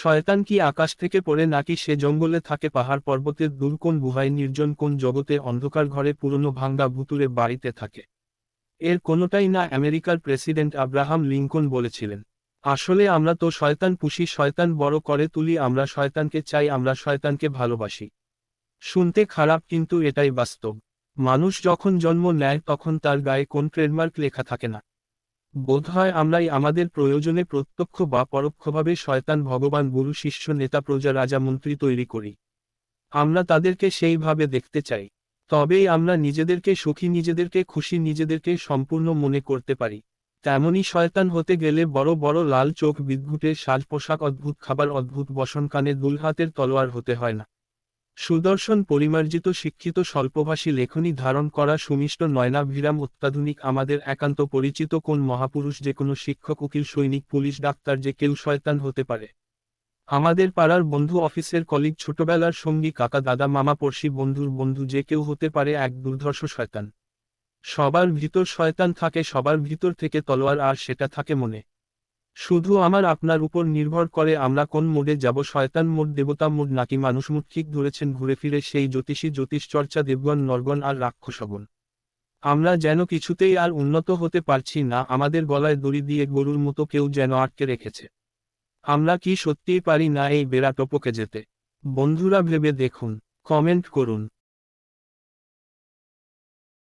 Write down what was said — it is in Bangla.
শয়তান কি আকাশ থেকে পড়ে নাকি সে জঙ্গলে থাকে? পাহাড় পর্বতের দূর কোন গুহায় নির্জন, কোন জগতে অন্ধকার ঘরে পুরনো ভাঙ্গা ভুতুরে বাড়িতে থাকে? এর কোনোটাই না আমেরিকার প্রেসিডেন্ট আব্রাহাম লিঙ্কন বলেছিলেন। আসলে আমরা তো শয়তান পুষি, শয়তান বড় করে তুলি, আমরা শয়তানকে চাই, আমরা শয়তানকে ভালোবাসি। শুনতে খারাপ কিন্তু এটাই বাস্তব। মানুষ যখন জন্ম নেয় তখন তার গায়ে কোন ট্রেডমার্ক লেখা থাকে না। বোধহয় আমরাই আমাদের প্রয়োজনে প্রত্যক্ষ বা পরোক্ষভাবে শয়তান ভগবান গুরু শিষ্য নেতা প্রজা রাজা মন্ত্রী তৈরি করি। আমরা তাদেরকে সেইভাবে দেখতে চাই। তবেই আমরা নিজেদেরকে সুখী, নিজেদেরকে খুশি, নিজেদেরকে সম্পূর্ণ মনে করতে পারি। তেমনই শয়তান হতে গেলে বড় বড় লাল চোখ বিদ্ঘুটের সাজ পোশাক, অদ্ভুত খাবার, অদ্ভুত বসন কানে দুলহাতের তলোয়ার হতে হয় না। সুদর্শন পরিমার্জিত শিক্ষিত স্বল্পভাষী লেখনী ধারণ করা সুমিষ্ট নয়নাভিরাম অত্যাধুনিক আমাদের একান্ত পরিচিত কোন মহাপুরুষ যে কোনো শিক্ষক, উকিল, সৈনিক, পুলিশ, ডাক্তার যে কেউ শয়তান হতে পারে। আমাদের পাড়ার বন্ধু অফিসের কলিগ ছোটবেলার সঙ্গী কাকা, দাদা, মামা, পড়শি, বন্ধুর বন্ধু যে কেউ হতে পারে এক দুর্ধর্ষ শয়তান। সবার ভিতর শয়তান থাকে, সবার ভিতর থেকে তলোয়ার আর সেটা থাকে মনে। শুধু আমার আপনার উপর নির্ভর করে আমরা কোন মোডে যাব, শয়তান মোড, দেবতা মোড, নাকি মানুষ মুড, ঠিক ধরেছেন ঘুরে ফিরে সেই জ্যোতিষী জ্যোতিষ চর্চা দেবগণ, নরগণ আর রাক্ষসগণ। আমরা যেন কিছুতেই আর উন্নত হতে পারছি না, আমাদের গলায় দড়ি দিয়ে গরুর মতো কেউ যেন আটকে রেখেছে। আমরা কি সত্যিই পারি না এই বেড়া টপকে যেতে? বন্ধুরা, ভেবে দেখুন, কমেন্ট করুন।